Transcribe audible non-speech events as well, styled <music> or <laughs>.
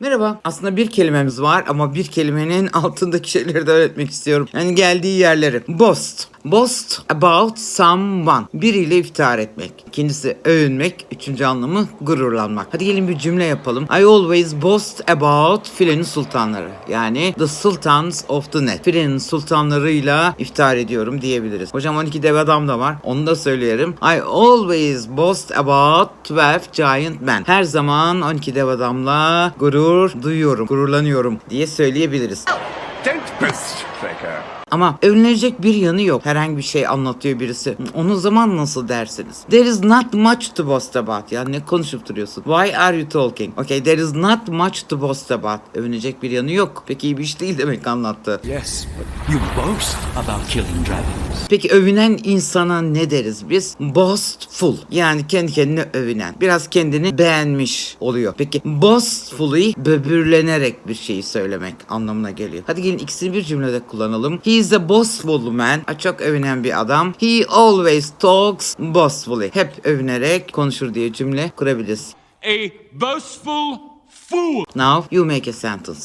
Merhaba. Aslında bir kelimemiz var ama bir kelimenin <laughs> altındaki şeyleri de öğretmek istiyorum. Yani geldiği yerleri. Boast. Boast about someone. Biriyle iftihar etmek. İkincisi övünmek. Üçüncü anlamı gururlanmak. Hadi gelin bir cümle yapalım. I always boast about filenin sultanları. Yani the sultans of the net. Filenin sultanlarıyla iftihar ediyorum diyebiliriz. Hocam 12 dev adam da var. Onu da söyleyelim. I always boast about 12 giant men. Her zaman 12 dev adamla gurur duyuyorum, gururlanıyorum diye söyleyebiliriz. Ama övünülecek bir yanı yok. Herhangi bir şey anlatıyor birisi. Onu zaman nasıl dersiniz? There is not much to boast about. Ya ne konuşup duruyorsun? Why are you talking? Okay, there is not much to boast about. Övünecek bir yanı yok. Peki iyi bir iş değil demek anlattı. Yes, but You boast about killing dragons. Peki övünen insana ne deriz biz? Boastful. Yani kendi kendine övünen. Biraz kendini beğenmiş oluyor. Peki boastfully böbürlenerek bir şeyi söylemek anlamına geliyor. Hadi gelin ikisini bir cümlede kullanalım. He is a boastful man. Çok övünen bir adam. He always talks boastfully. Hep övünerek konuşur diye cümle kurabiliriz. a boastful fool. Now you make a sentence.